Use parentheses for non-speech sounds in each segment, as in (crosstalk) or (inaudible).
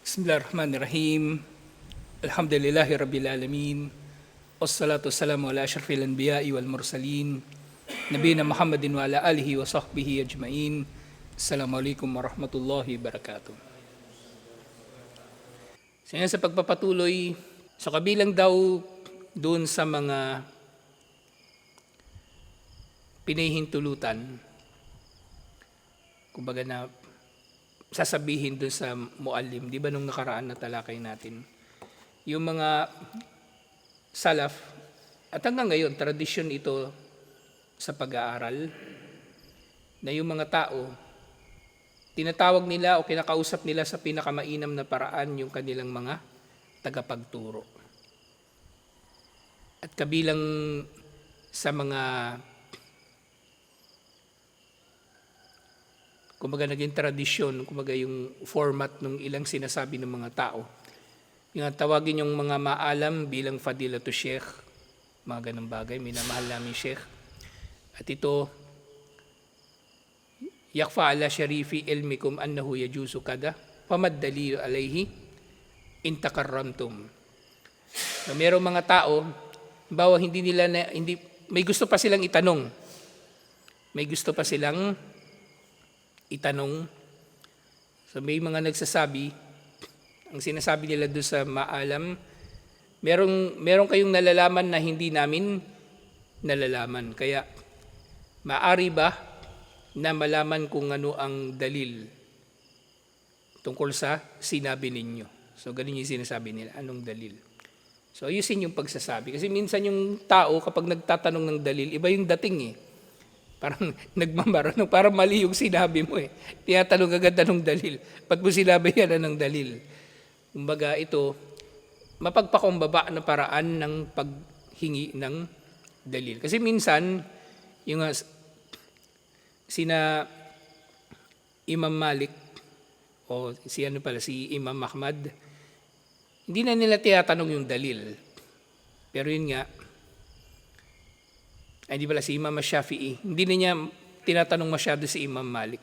Bismillahirrahmanirrahim. Alhamdulillahi Rabbil Alamin. Wassalatu wassalamu ala ashrafil anbiya'i wal mursalin. Nabina Muhammadin wa ala alihi wa sahbihi ajma'in. Assalamualaikum warahmatullahi wabarakatuh. So sa pagpapatuloy, sa kabilang daw doon sa mga pinahihintulutan, kumbaga na sasabihin doon sa muallim, di ba nung nakaraan na talakay natin, yung mga salaf, at hanggang ngayon, tradisyon ito sa pag-aaral, na yung mga tao, tinatawag nila o kinakausap nila sa pinakamainam na paraan yung kanilang mga tagapagturo. At kabilang sa mga kumbaga naging tradisyon, kumbaga yung format ng ilang sinasabi ng mga tao. Yung tawagin yung mga maalam bilang fadila to sheikh, mga ganang bagay, minamahal namin sheikh. At ito, yakfa ala sharifi ilmikum annahu yajusu kada, pamaddali alayhi, intakarramtum. So, merong mga tao, bawa hindi nila na, hindi, may gusto pa silang itanong. May gusto pa silang itanong. So may mga nagsasabi, ang sinasabi nila doon sa maalam, merong, merong kayong nalalaman na hindi namin nalalaman. Kaya maari ba na malaman kung ano ang dalil tungkol sa sinabi ninyo? So ganun yung sinasabi nila, anong dalil? So ayusin yung pagsasabi. Kasi minsan yung tao kapag nagtatanong ng dalil, iba yung dating eh. Parang (laughs) nagmamarunong, parang mali yung sinabi mo eh. Tinatanong agad anong dalil. Ba't mo sinabi yan anong dalil? Kumbaga ito, mapagpakumbaba na paraan ng paghingi ng dalil. Kasi minsan, yung sina Imam Malik, o si ano pala, si Imam Ahmad, hindi na nila tinatanong yung dalil. Pero yun nga, ay di pala si Imam Shafi'i, hindi na niya tinatanong masyado si Imam Malik.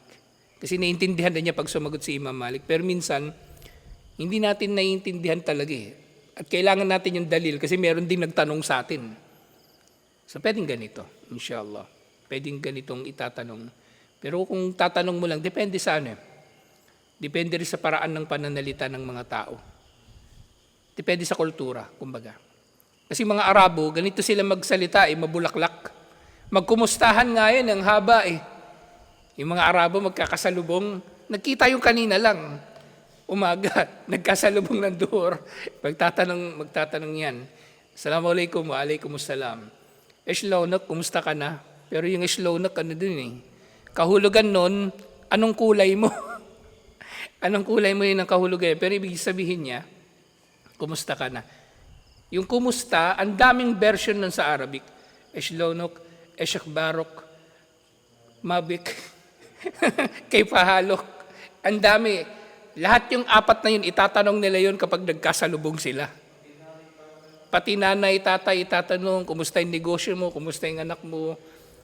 Kasi naiintindihan na niya pag sumagot si Imam Malik. Pero minsan, hindi natin naiintindihan talaga eh. At kailangan natin yung dalil kasi meron din nagtanong sa atin. So pwedeng ganito, inshallah. Pwedeng ganitong itatanong. Pero kung tatanong mo lang, depende sa ano eh. Depende rin sa paraan ng pananalita ng mga tao. Depende sa kultura, kumbaga. Kasi mga Arabo, ganito sila magsalita eh, mabulaklak. Magkumustahan nga yan, ang haba eh. Yung mga Arabo magkakasalubong, nagkita yung kanina lang. Umaga, (laughs) nagkasalubong ng duhor. Magtatanong, magtatanong yan. Assalamualaikum, wa alaikumussalam. Eshlonok, kumusta ka na? Pero yung eshlonok, ano dun eh. Kahulugan nun, anong kulay mo? (laughs) anong kulay mo yun ang kahulugan? Pero ibig sabihin niya, kumusta ka na? Yung kumusta, ang daming version nun sa Arabic. Eshlonok, Eshakbarok, Mabik, (laughs) kay Pahalok. Ang dami. Lahat yung apat na yun, itatanong nila yun kapag nagkasalubong sila. Pati nanay, tatay, itatanong, kumusta yung negosyo mo, kumusta yung anak mo,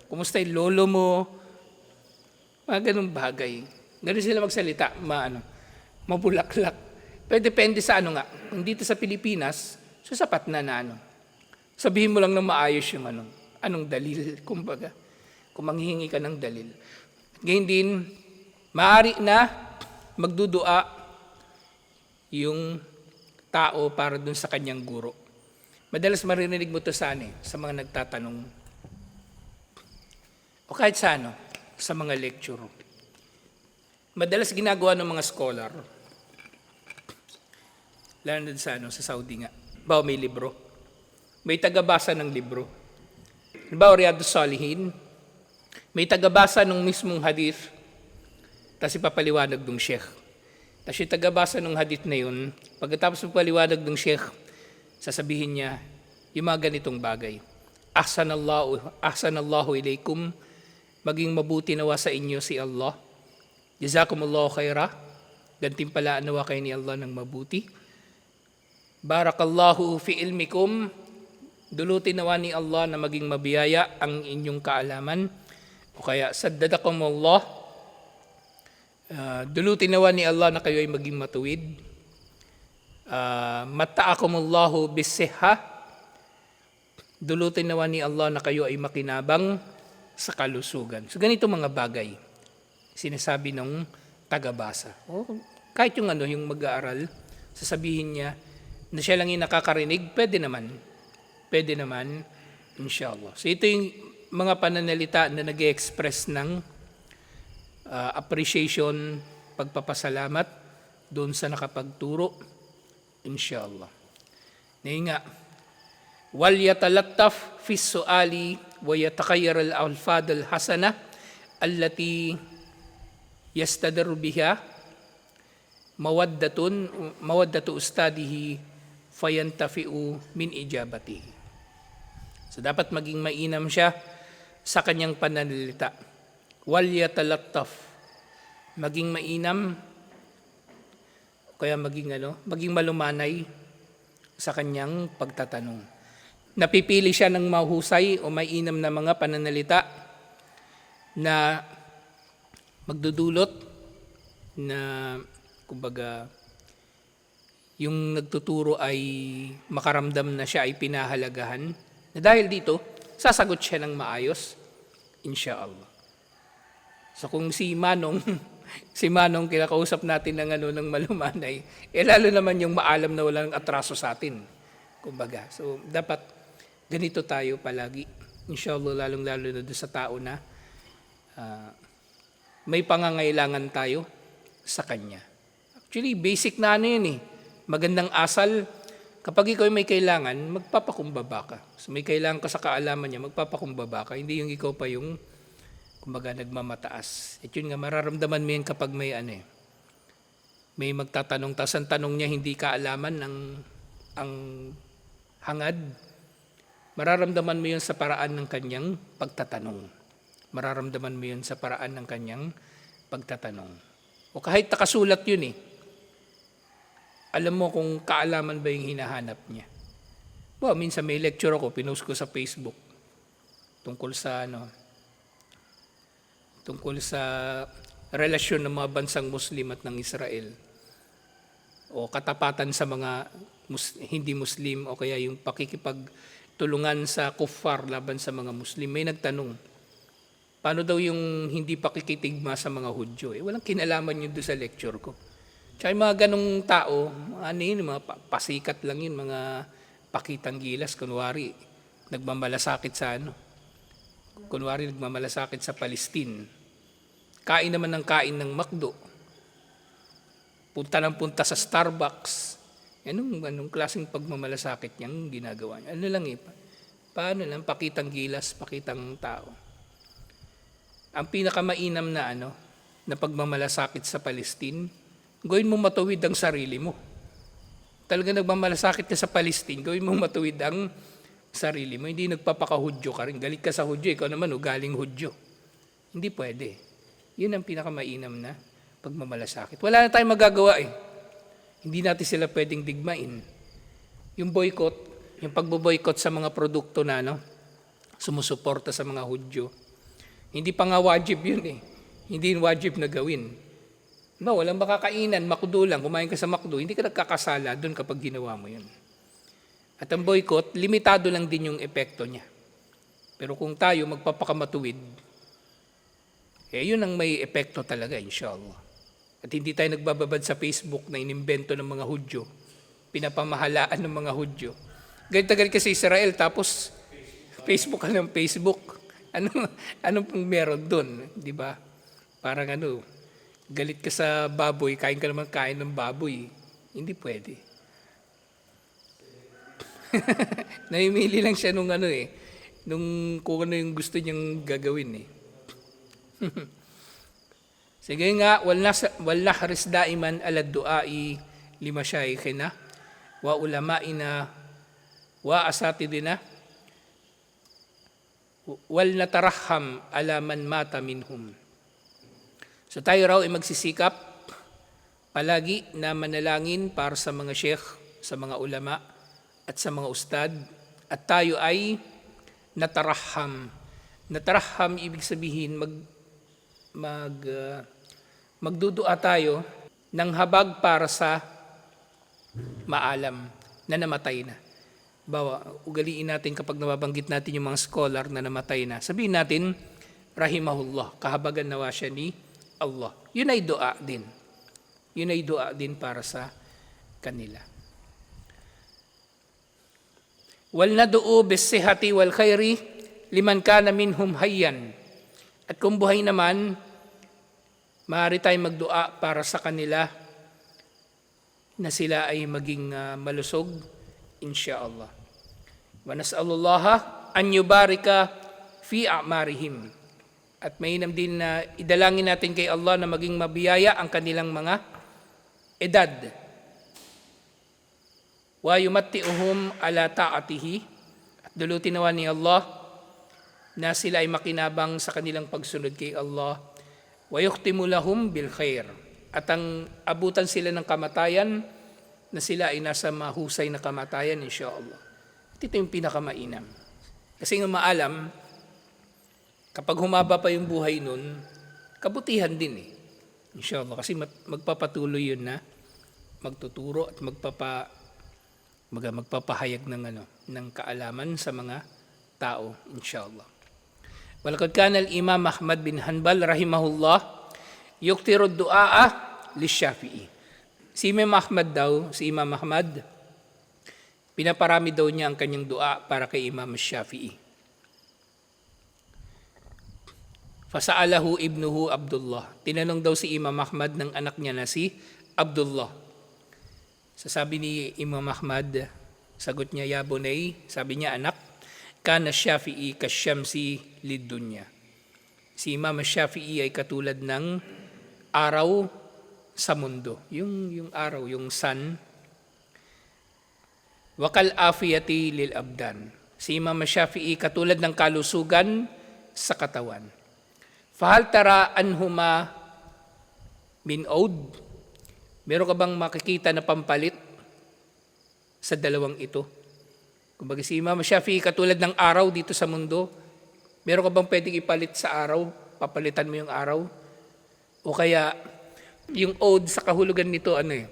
kumusta yung lolo mo. Mga ganun bagay. Ganun sila magsalita, maano, mabulaklak. Pero depende sa ano nga. Kung dito sa Pilipinas, so sapat na na ano. Sabihin mo lang na maayos yung ano, anong dalil, kumbaga. Kung manghihingi ka ng dalil. Ngayon din, maaari na magdudua yung tao para dun sa kanyang guro. Madalas maririnig mo to sa, ano, eh, sa mga nagtatanong. O kahit sa ano, sa mga lecture. Madalas ginagawa ng mga scholar, lalo na sa, ano, sa Saudi nga. Bawa may libro. May tagabasa ng libro. Halimbawa, Riyadus Salihin, may tagabasa ng mismong hadith, tapos ipapaliwanag ng sheikh. Tapos yung tagabasa ng hadith na yun, pagkatapos ng paliwanag ng sheikh, sasabihin niya, yung mga ganitong bagay. Ahsanallahu, ahsanallahu ilaykum, maging mabuti nawa sa inyo si Allah. Jazakumullahu khaira, gantimpalaan nawa kayo ni Allah ng mabuti. Barakallahu fi ilmikum, dulutin nawa ni Allah na maging mabiyaya ang inyong kaalaman. O kaya, saddadakumullah, uh, dulutin nawa ni Allah na kayo ay maging matuwid. uh, mataakumullahu bisiha, dulutin nawa ni Allah na kayo ay makinabang sa kalusugan. So ganito mga bagay, sinasabi ng tagabasa. O, kahit yung ano, yung mag-aaral, sasabihin niya na siya lang yung nakakarinig, pwede naman. Pwede naman, inshallah. So ito yung mga pananalita na nag express ng uh, appreciation, pagpapasalamat doon sa nakapagturo, inshallah. Ngayon nga, wal yatalattaf fi suali wa yatakayyar al-alfad al-hasana allati yastadar biha mawaddatun mawaddatu ustadihi fayantafi'u min ijabatihi. So dapat maging mainam siya sa kanyang pananalita. Wal yatalattaf. Maging mainam kaya maging ano, maging malumanay sa kanyang pagtatanong. Napipili siya ng mahusay o mainam na mga pananalita na magdudulot na kumbaga yung nagtuturo ay makaramdam na siya ay pinahalagahan na dahil dito sasagot siya ng maayos. Insyaallah so kung si Manong (laughs) si Manong kinakausap natin ng ano ng malumanay eh lalo naman yung maalam na walang atraso sa atin. Kumbaga. So dapat ganito tayo palagi. Inshallah lalong lalo na doon sa tao na ah, may pangangailangan tayo sa Kanya. Actually, basic na ano yun eh. Magandang asal, kapag ikaw ay may kailangan, magpapakumbaba ka. So may kailangan ka sa kaalaman niya, magpapakumbaba ka. Hindi yung ikaw pa yung, kumbaga, nagmamataas. At yun nga, mararamdaman mo yan kapag may ano eh. May magtatanong, tas ang tanong niya hindi kaalaman ng ang hangad. Mararamdaman mo yun sa paraan ng kanyang pagtatanong. Mararamdaman mo yun sa paraan ng kanyang pagtatanong. O kahit nakasulat yun eh. Alam mo kung kaalaman ba yung hinahanap niya. Well, minsan may lecture ako, pinost ko sa Facebook tungkol sa ano, tungkol sa relasyon ng mga bansang Muslim at ng Israel o katapatan sa mga mus- hindi Muslim o kaya yung pakikipagtulungan sa kuffar laban sa mga Muslim. May nagtanong, paano daw yung hindi pakikitigma sa mga Hudyo? Eh, walang kinalaman yun doon sa lecture ko. Tsaka yung mga ganong tao, ano yun, mga pa- pasikat lang yun, mga pakitang gilas, kunwari, nagmamalasakit sa ano, kunwari nagmamalasakit sa Palestine. Kain naman ng kain ng McDo. Punta ng punta sa Starbucks. Anong, anong klaseng pagmamalasakit niyang ginagawa niya? Ano lang eh, pa- paano lang, pakitang gilas, pakitang tao ang pinakamainam na ano, na pagmamalasakit sa Palestine, gawin mo matuwid ang sarili mo. Talaga nagmamalasakit ka sa Palestine, gawin mo matuwid ang sarili mo. Hindi nagpapakahudyo ka rin. Galit ka sa hudyo, ikaw naman ugaling hudyo. Hindi pwede. Yun ang pinakamainam na pagmamalasakit. Wala na tayong magagawa eh. Hindi natin sila pwedeng digmain. Yung boycott, yung pagbo-boycott sa mga produkto na ano, sumusuporta sa mga hudyo, hindi pa nga wajib yun eh. Hindi wajib na gawin. Ba, walang makakainan, makdo lang, kumain ka sa makdo, hindi ka nagkakasala doon kapag ginawa mo yun. At ang boycott, limitado lang din yung epekto niya. Pero kung tayo magpapakamatuwid, eh yun ang may epekto talaga, inshallah. At hindi tayo nagbababad sa Facebook na inimbento ng mga Hudyo, pinapamahalaan ng mga Hudyo. Galit na galit ka sa Israel, tapos Facebook ka ng Facebook. Ano, ano pong meron doon, di ba? Parang ano, galit ka sa baboy, kain ka naman kain ng baboy. Hindi pwede. (laughs) Naimili lang siya nung ano eh, nung kung ano yung gusto niyang gagawin eh. (laughs) Sige nga, wal, nas, wal nahris daiman ala duai lima syaikhina wa ulama'ina wa asatidina wal nataraham ala man mata minhum. So tayo raw ay magsisikap palagi na manalangin para sa mga sheikh, sa mga ulama at sa mga ustad at tayo ay nataraham. Nataraham ibig sabihin mag mag uh, magdudua tayo ng habag para sa maalam na namatay na. Bawa, ugaliin natin kapag nababanggit natin yung mga scholar na namatay na. Sabihin natin, rahimahullah, kahabagan nawa siya ni Allah. Yun ay dua din. Yun ay dua din para sa kanila. Wal naduu bisihati wal khairi liman kana minhum hayyan. At kung buhay naman, maaari tayong magdua para sa kanila na sila ay maging ah, malusog, insyaallah. Wa nas'alullaha an yubarika fi a'marihim. At mainam din na idalangin natin kay Allah na maging mabiyaya ang kanilang mga edad. Wa yumatti'uhum ala ta'atihi. At dulutin ni Allah na sila ay makinabang sa kanilang pagsunod kay Allah. Wa yukhtimu lahum bil khair. At ang abutan sila ng kamatayan na sila ay nasa mahusay na kamatayan insyaallah. At ito yung pinakamainam. Kasi nga maalam, kapag humaba pa yung buhay nun, kabutihan din eh. Inshallah. Kasi magpapatuloy yun na magtuturo at magpapa mag, magpapahayag ng ano ng kaalaman sa mga tao inshallah. Walakad kana al-Imam Ahmad bin Hanbal rahimahullah yuktiru du'a li Shafi'i. Si Imam Ahmad daw, si Imam Ahmad, pinaparami daw niya ang kanyang dua para kay Imam Shafi'i. Fasaalahu ibnuhu Abdullah. Tinanong daw si Imam Ahmad ng anak niya na si Abdullah. Sasabi ni Imam Ahmad, sagot niya, Ya bunay, sabi niya, anak, kana Shafi'i kasyamsi lidunya. Si Imam Shafi'i ay katulad ng araw sa mundo. Yung, yung araw, yung sun. Wakal afiyati lil abdan. Si Imam Shafi'i katulad ng kalusugan sa katawan. Fahal tara anhuma min od. Meron ka bang makikita na pampalit sa dalawang ito? Kumbaga si Imam Shafi'i katulad ng araw dito sa mundo, meron ka bang pwedeng ipalit sa araw? Papalitan mo yung araw? O kaya yung ode sa kahulugan nito ano eh?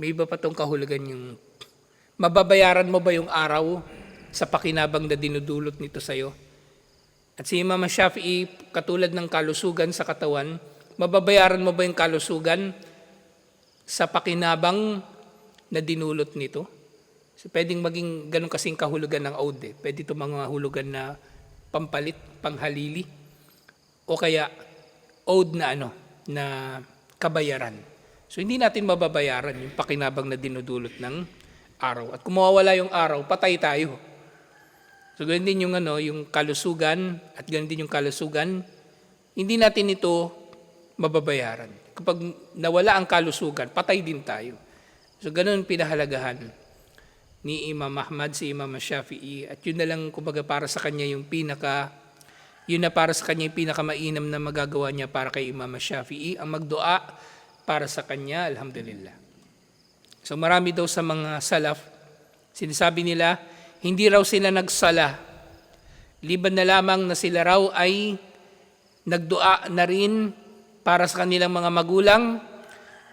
May iba pa tong kahulugan yung mababayaran mo ba yung araw sa pakinabang na dinudulot nito sa'yo? At si Imam Shafi'i, katulad ng kalusugan sa katawan, mababayaran mo ba yung kalusugan sa pakinabang na dinulot nito? So, pwedeng maging ganun kasing kahulugan ng ode. Eh. Pwede ito mga hulugan na pampalit, panghalili. O kaya ode na ano, na kabayaran. So hindi natin mababayaran yung pakinabang na dinudulot ng araw. At kung mawawala yung araw, patay tayo. So ganun din yung ano, yung kalusugan at ganun din yung kalusugan, hindi natin ito mababayaran. Kapag nawala ang kalusugan, patay din tayo. So ganun pinahalagahan ni Imam Ahmad si Imam Shafi'i at yun na lang kumbaga para sa kanya yung pinaka yun na para sa kanya yung pinakamainam na magagawa niya para kay Imam Shafi'i ang magdua para sa kanya alhamdulillah so marami daw sa mga salaf sinasabi nila hindi raw sila nagsala liban na lamang na sila raw ay nagdua na rin para sa kanilang mga magulang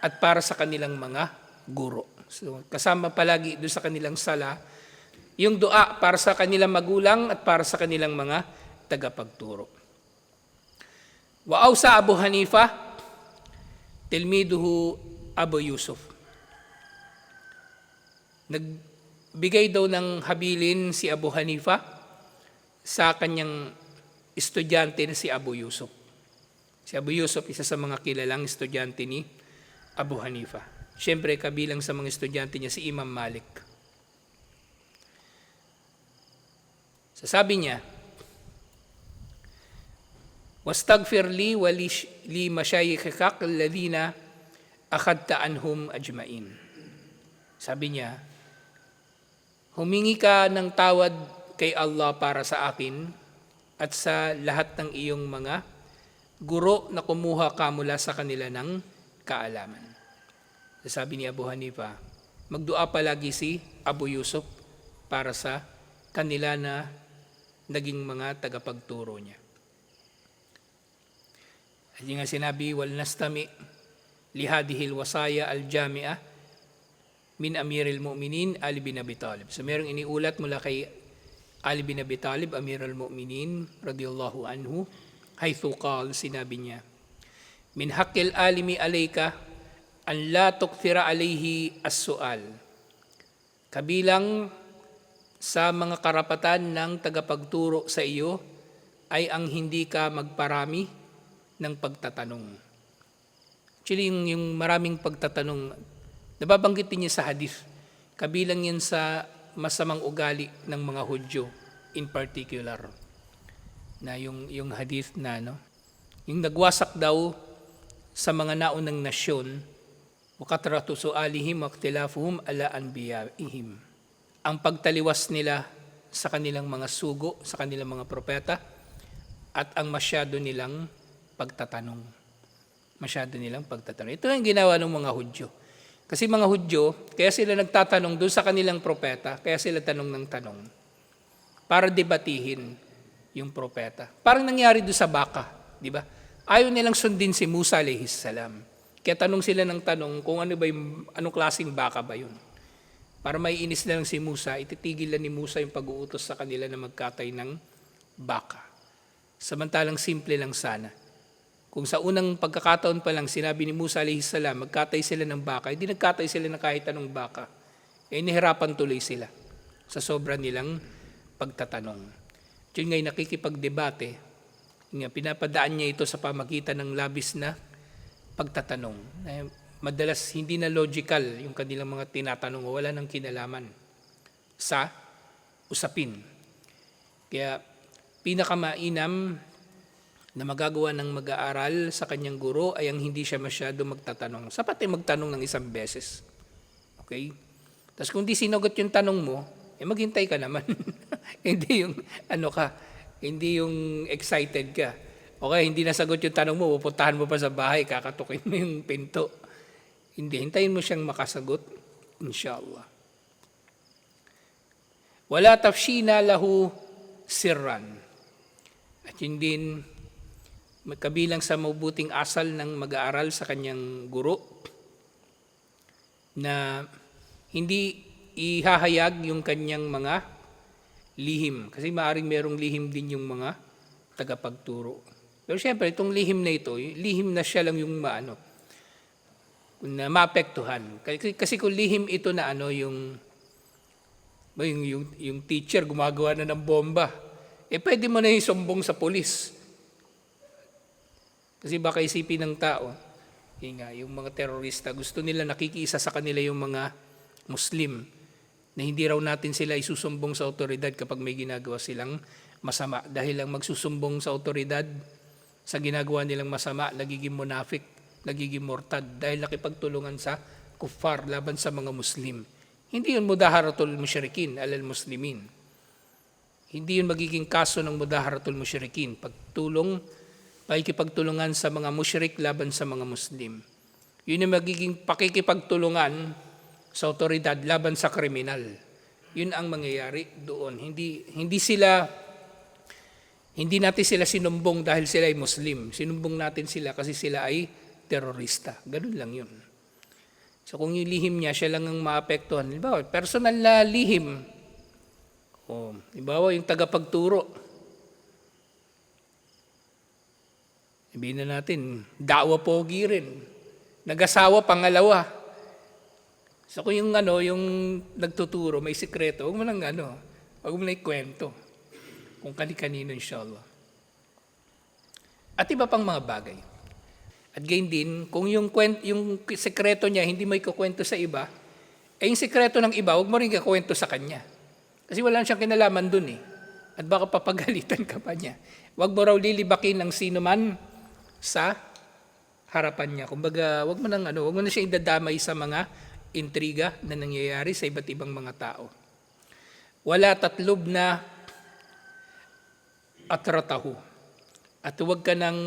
at para sa kanilang mga guro So, kasama palagi doon sa kanilang sala, yung dua para sa kanilang magulang at para sa kanilang mga tagapagturo. Waaw sa Abu Hanifa, tilmiduhu Abu Yusuf. Nagbigay daw ng habilin si Abu Hanifa sa kanyang estudyante na si Abu Yusuf. Si Abu Yusuf, isa sa mga kilalang estudyante ni Abu Hanifa. Siyempre, kabilang sa mga estudyante niya si Imam Malik. Sasabi niya, li wa li, li masyayikhikak alladhina akhadta anhum ajmain. Sabi niya, humingi ka ng tawad kay Allah para sa akin at sa lahat ng iyong mga guro na kumuha ka mula sa kanila ng kaalaman. Sabi ni Abu Hanifa, magdua palagi si Abu Yusuf para sa kanila na naging mga tagapagturo niya. At nga sinabi, wal nastami lihadihil wasaya al-jami'a min Amiril Mu'minin Ali bin Abi Talib. So merong iniulat mula kay Ali bin Abi Talib, Amirul Mu'minin, radiyallahu anhu, haythu qal, sinabi niya, Min haqqil alimi alayka, an la tukthira alayhi as-su'al. Kabilang sa mga karapatan ng tagapagturo sa iyo ay ang hindi ka magparami ng pagtatanong. Actually, yung, yung maraming pagtatanong, nababanggit din niya sa hadith. Kabilang yan sa masamang ugali ng mga Hudyo in particular. Na yung, yung hadith na, no? Yung nagwasak daw sa mga naunang nasyon, wakatratu su'alihim waktilafuhum ala anbiyaihim. Ang pagtaliwas nila sa kanilang mga sugo, sa kanilang mga propeta, at ang masyado nilang pagtatanong. Masyado nilang pagtatanong. Ito ang ginawa ng mga Hudyo. Kasi mga Hudyo, kaya sila nagtatanong doon sa kanilang propeta, kaya sila tanong ng tanong, para debatihin yung propeta. Parang nangyari doon sa baka, di ba? Ayaw nilang sundin si Musa alayhis salam. Kaya tanong sila ng tanong kung ano ba yung, anong klaseng baka ba yun. Para may inis na lang si Musa, ititigil na ni Musa yung pag-uutos sa kanila na magkatay ng baka. Samantalang simple lang sana. Kung sa unang pagkakataon pa lang sinabi ni Musa salam, magkatay sila ng baka, hindi nagkatay sila ng kahit anong baka. Eh, nihirapan tuloy sila sa sobra nilang pagtatanong. Yun nga'y nakikipagdebate, nga, pinapadaan niya ito sa pamagitan ng labis na pagtatanong. Eh, madalas hindi na logical yung kanilang mga tinatanong wala nang kinalaman sa usapin. Kaya pinakamainam na magagawa ng mag-aaral sa kanyang guro ay ang hindi siya masyado magtatanong. Sapat ay magtanong ng isang beses. Okay? Tapos kung di sinagot yung tanong mo, eh maghintay ka naman. (laughs) hindi yung ano ka, hindi yung excited ka. Okay, hindi nasagot yung tanong mo, pupuntahan mo pa sa bahay, kakatukin mo yung pinto. Hindi, hintayin mo siyang makasagot, inshallah. Wala tafshina lahu sirran. At yun din, kabilang sa mabuting asal ng mag-aaral sa kanyang guro, na hindi ihahayag yung kanyang mga lihim. Kasi maaring merong lihim din yung mga tagapagturo. Pero siyempre, itong lihim na ito, lihim na siya lang yung maano, na maapektuhan. Kasi, kasi kung lihim ito na ano, yung, yung, yung, yung teacher gumagawa na ng bomba, eh pwede mo na yung sumbong sa polis. Kasi baka isipin ng tao, yun nga, yung mga terorista, gusto nila nakikisa sa kanila yung mga Muslim na hindi raw natin sila isusumbong sa otoridad kapag may ginagawa silang masama. Dahil lang magsusumbong sa otoridad sa ginagawa nilang masama, nagiging munafik, nagiging mortad dahil nakipagtulungan sa kuffar laban sa mga Muslim. Hindi yun mudaharatul musyrikin alal muslimin. Hindi yun magiging kaso ng mudaharatul musyrikin. Pagtulong, pakikipagtulungan sa mga musyrik laban sa mga Muslim. Yun yung magiging pakikipagtulungan sa otoridad laban sa kriminal. Yun ang mangyayari doon. Hindi hindi sila hindi natin sila sinumbong dahil sila ay Muslim. Sinumbong natin sila kasi sila ay terorista. Ganun lang yun. So kung yung lihim niya, siya lang ang maapektuhan. Halimbawa, personal na lihim. O, halimbawa, yung tagapagturo. Sabihin na natin, dawa pogi rin. Nag-asawa pangalawa. So kung yung ano, yung nagtuturo, may sikreto, huwag mo nang ano, huwag mo na ikwento. Kung kani-kanino, inshallah. At iba pang mga bagay. At gayon din, kung yung, kwent, yung sekreto niya hindi mo ikukwento sa iba, eh yung sekreto ng iba, huwag mo rin ikakwento sa kanya. Kasi wala siyang kinalaman dun eh. At baka papagalitan (laughs) ka pa niya. Huwag mo raw lilibakin ng sino man sa harapan niya. Kumbaga, wag mo nang ano, wag mo na siya idadamay sa mga intriga na nangyayari sa iba't ibang mga tao. Wala tatlob na atratahu. At huwag ka nang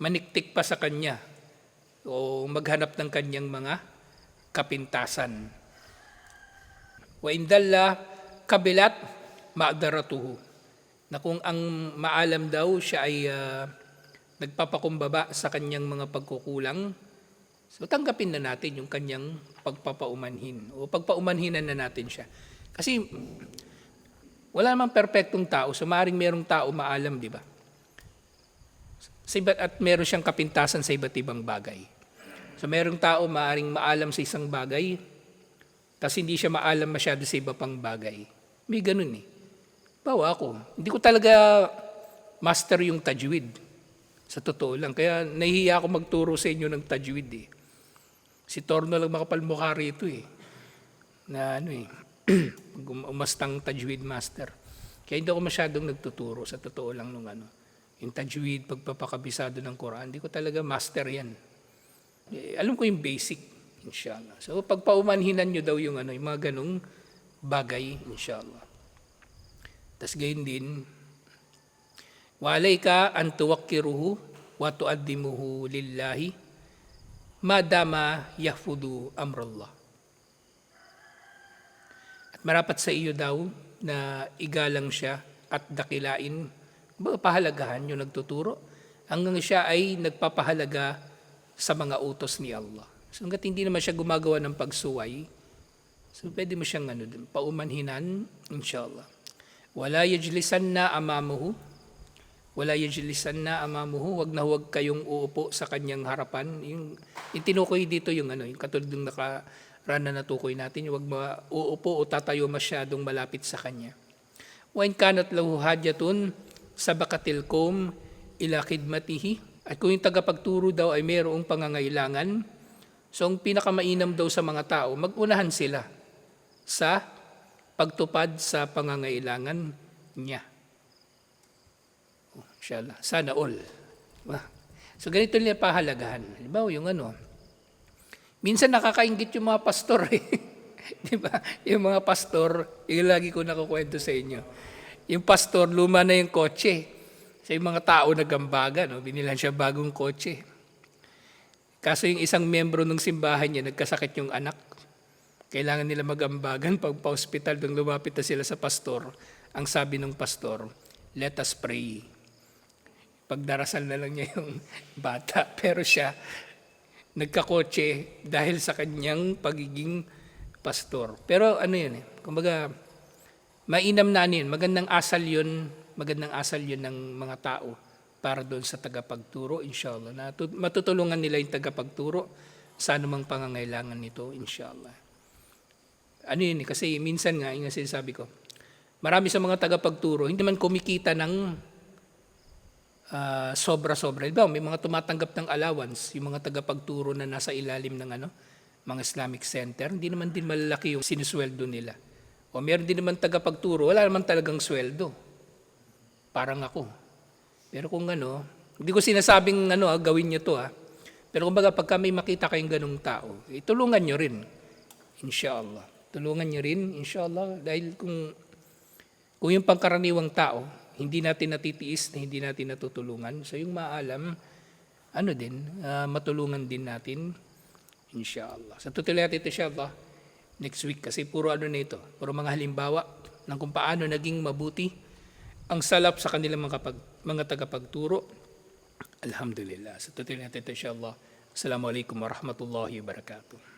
maniktik pa sa kanya o maghanap ng kanyang mga kapintasan. Wa indalla kabilat ma'daratuhu. Na kung ang maalam daw siya ay uh, nagpapakumbaba sa kanyang mga pagkukulang, So tanggapin na natin yung kanyang pagpapaumanhin o pagpaumanhinan na natin siya. Kasi wala namang perpektong tao, so maaaring merong tao maalam, di ba? Sa iba't, at meron siyang kapintasan sa iba't ibang bagay. So merong tao maaaring maalam sa isang bagay, tapos hindi siya maalam masyado sa iba pang bagay. May ganun eh. Bawa ako, hindi ko talaga master yung tajwid. Sa totoo lang. Kaya nahihiya ako magturo sa inyo ng tajwid eh. Si Torno lang makapalmukha rito eh. Na ano eh, (clears throat) um- umastang tajwid master. Kaya hindi ako masyadong nagtuturo sa totoo lang nung ano. Yung tajwid, pagpapakabisado ng Quran, hindi ko talaga master yan. Eh, alam ko yung basic, inshallah. So pagpaumanhinan nyo daw yung ano, yung mga ganong bagay, inshallah. Tapos gayon din, walay ka an tuwakkiruhu wa tuaddimuhu lillahi madama yahfudu amrullah. At marapat sa iyo daw na igalang siya at dakilain, pahalagahan yung nagtuturo, hanggang siya ay nagpapahalaga sa mga utos ni Allah. So hanggat hindi naman siya gumagawa ng pagsuway, so pwede mo siyang ano, paumanhinan, inshallah. Wala yajlisan na amamuhu, wala yajlisan na amamuhu, wag na wag kayong uupo sa kanyang harapan. Yung, yung tinukoy dito yung ano, yung katulad ng nakarana na tukoy natin, yung wag ma uupo o tatayo masyadong malapit sa kanya. Wa in kanat lahu hajatun sabakatil kum ila khidmatihi. At kung yung tagapagturo daw ay mayroong pangangailangan, so ang pinakamainam daw sa mga tao, magunahan sila sa pagtupad sa pangangailangan niya. Inshallah. Sana all. Ah. So ganito nila pahalagahan. Halimbawa yung ano, minsan nakakaingit yung mga pastor eh. (laughs) Di ba? Yung mga pastor, yung lagi ko nakukwento sa inyo. Yung pastor, luma na yung kotse. Sa yung mga tao nagambaga, no? binilan siya bagong kotse. Kaso yung isang membro ng simbahan niya, nagkasakit yung anak. Kailangan nila magambagan pag pa-hospital nung lumapit na sila sa pastor. Ang sabi ng pastor, let us pray. Pagdarasal na lang niya yung (laughs) bata. Pero siya, nagkakotse dahil sa kanyang pagiging pastor. Pero ano yun eh, kumbaga, mainam na ano yun, magandang asal yun, magandang asal yun ng mga tao para doon sa tagapagturo, inshallah. Na tu- matutulungan nila yung tagapagturo sa anumang pangangailangan nito, inshallah. Ano yun eh, kasi minsan nga, yung sinasabi ko, marami sa mga tagapagturo, hindi man kumikita ng ah, sobra-sobra. Diba, may mga tumatanggap ng allowance, yung mga tagapagturo na nasa ilalim ng ano, mga Islamic Center, hindi naman din malalaki yung sinusweldo nila. O meron din naman tagapagturo, wala naman talagang sweldo. Parang ako. Pero kung ano, hindi ko sinasabing ano, ah, gawin niyo to ha. Pero kumbaga pagka may makita kayong ganung tao, itulungan nyo rin. Inshallah. Tulungan nyo rin, inshallah. Dahil kung, kung yung pangkaraniwang tao, hindi natin natitiis na hindi natin natutulungan. So yung maalam, ano din, ah, matulungan din natin, inshallah. Sa tutuloy natin ito, inshallah, next week. Kasi puro ano na ito, puro mga halimbawa ng kung paano naging mabuti ang salap sa kanilang mga, kapag, mga tagapagturo. Alhamdulillah. Sa tutuloy natin ito, inshallah. Assalamualaikum warahmatullahi wabarakatuh.